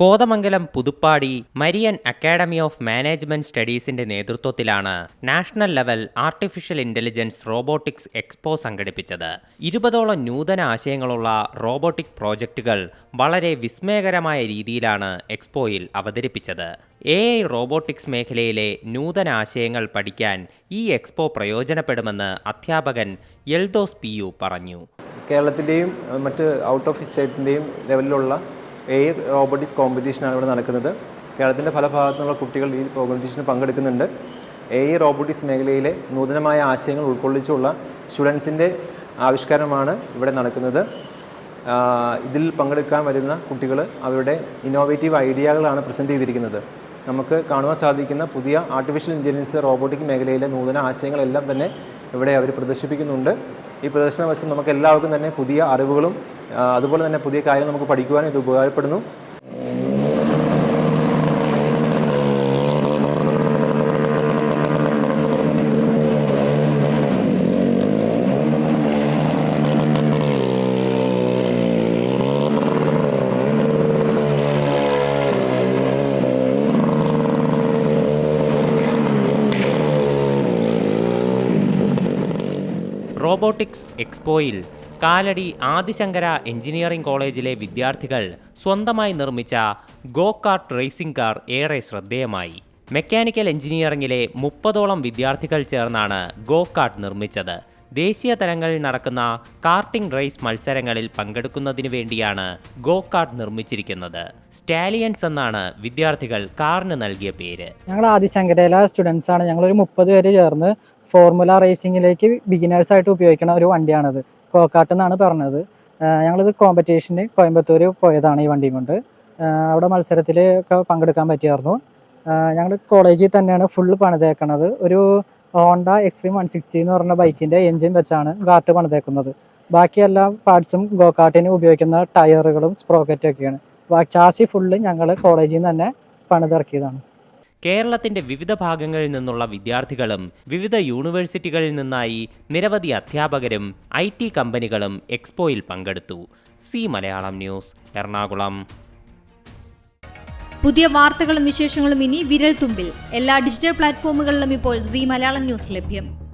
Kothamangalam Puthuppady Marian academy of management സ്റ്റഡീസിന്റെ നേതൃത്വത്തിലാണ് national level artificial intelligence robotics expo സംഘടിപ്പിച്ചത്. ഇരുപതോളം നൂതന ആശയങ്ങളുള്ള റോബോട്ടിക് പ്രോജക്റ്റുകൾ വളരെ വിസ്മയകരമായ രീതിയിലാണ് എക്സ്പോയിൽ അവതരിപ്പിച്ചത്. എ ഐ റോബോട്ടിക്സ് മേഖലയിലെ നൂതന ആശയങ്ങൾ പഠിക്കാൻ ഈ എക്സ്പോ പ്രയോജനപ്പെടുമെന്ന് അധ്യാപകൻ എൽദോസ് പി യു പറഞ്ഞു. കേരളത്തിന്റെയും മറ്റ് ഔട്ട് ഓഫ് സ്റ്റേറ്റിന്റെയും ലെവലിലുള്ള എയർ റോബോട്ടിക്സ് കോമ്പറ്റീഷനാണ് ഇവിടെ നടക്കുന്നത്? കേരളത്തിന്റെ പല ഭാഗത്തു കുട്ടികൾ ഈ കോമ്പറ്റീഷന് പങ്കെടുക്കുന്നുണ്ട്. എയർ റോബോട്ടിക്സ് മേഖലയിലെ നൂതനമായ ആശയങ്ങൾ ഉൾക്കൊള്ളിച്ചുള്ള സ്റ്റുഡൻസിന്റെ ആവിഷ്കാരമാണ് ഇവിടെ നടക്കുന്നത്. ഇതിൽ പങ്കെടുക്കാൻ വരുന്ന കുട്ടികൾ അവരുടെ ഇന്നോവേറ്റീവ് ഐഡിയകളാണ് പ്രസന്റ് ചെയ്തിരിക്കുന്നത്. നമുക്ക് കാണുവാൻ സാധിക്കുന്ന പുതിയ ആർട്ടിഫിഷ്യൽ ഇന്റലിജൻസ് റോബോട്ടിക് മേഖലയിലെ നൂതന ആശയങ്ങളെല്ലാം തന്നെ ഇവിടെ അവർ പ്രദർശിപ്പിക്കുന്നുണ്ട്. ഈ പ്രദർശന വശം നമുക്ക് എല്ലാവർക്കും തന്നെ പുതിയ അറിവുകളും അതുപോലെ തന്നെ പുതിയ കാര്യങ്ങൾ നമുക്ക് പഠിക്കുവാനും ഇത് ഉപകാരപ്പെടുന്നു. റോബോട്ടിക്സ് എക്സ്പോയിൽ കാലടി ആദിശങ്കര എഞ്ചിനീയറിംഗ് കോളേജിലെ വിദ്യാർത്ഥികൾ സ്വന്തമായി നിർമ്മിച്ച ഗോ കാർട്ട് റേസിംഗ് കാർ ഏറെ ശ്രദ്ധേയമായി. മെക്കാനിക്കൽ എഞ്ചിനീയറിംഗിലെ മുപ്പതോളം വിദ്യാർത്ഥികൾ ചേർന്നാണ് ഗോ കാർട്ട് നിർമ്മിച്ചത്. ദേശീയ തലങ്ങളിൽ നടക്കുന്ന കാർട്ടിംഗ് റേസ് മത്സരങ്ങളിൽ പങ്കെടുക്കുന്നതിനു വേണ്ടിയാണ് ഗോ കാർട്ട് നിർമ്മിച്ചിരിക്കുന്നത്. സ്റ്റാലിയൻസ് എന്നാണ് വിദ്യാർത്ഥികൾ കാറിന് നൽകിയ പേര്. ഞങ്ങൾ ആദിശങ്കരയിലെ സ്റ്റുഡൻസ് ആണ്. ഞങ്ങൾ ഒരു മുപ്പത് പേര് ചേർന്ന് ഫോർമുല റേസിങ്ങിലേക്ക് ബിഗിനേഴ്സ് ആയിട്ട് ഉപയോഗിക്കുന്ന ഒരു വണ്ടിയാണത്. കോക്കാട്ട് എന്നാണ് പറഞ്ഞത്. ഞങ്ങളിത് കോമ്പറ്റീഷന് കോയമ്പത്തൂർ പോയതാണ് ഈ വണ്ടിയും കൊണ്ട്. അവിടെ മത്സരത്തിൽ ഒക്കെ പങ്കെടുക്കാൻ പറ്റിയായിരുന്നു. ഞങ്ങൾ കോളേജിൽ തന്നെയാണ് ഫുള്ള് പണിതേക്കണത്. ഒരു ഹോണ്ട എക്സ്ട്രീം വൺ സിക്സ്റ്റി എന്ന് പറഞ്ഞ ബൈക്കിന്റെ എൻജിൻ വെച്ചാണ് കാർട്ട് പണിതേക്കുന്നത്. ബാക്കി എല്ലാ പാർട്സും ഗോകാർട്ടിന് ഉപയോഗിക്കുന്ന ടയറുകളും സ്പ്രോക്കറ്റും ഒക്കെയാണ്. ചാസി ഫുള്ള് ഞങ്ങൾ കോളേജിൽ നിന്ന് തന്നെ പണിതിറക്കിയതാണ്. കേരളത്തിന്റെ വിവിധ ഭാഗങ്ങളിൽ നിന്നുള്ള വിദ്യാർത്ഥികളും വിവിധ യൂണിവേഴ്സിറ്റികളിൽ നിന്നായി നിരവധി അധ്യാപകരും ഐ ടി കമ്പനികളും എക്സ്പോയിൽ പങ്കെടുത്തു. C Malayalam news Ernakulam. പുതിയ വാർത്തകളും വിശേഷങ്ങളും ഇനി വിരൽ തുമ്പിൽ എല്ലാ ഡിജിറ്റൽ പ്ലാറ്റ്ഫോമുകളിലും ഇപ്പോൾ സി മലയാളം ന്യൂസ് ലഭ്യം.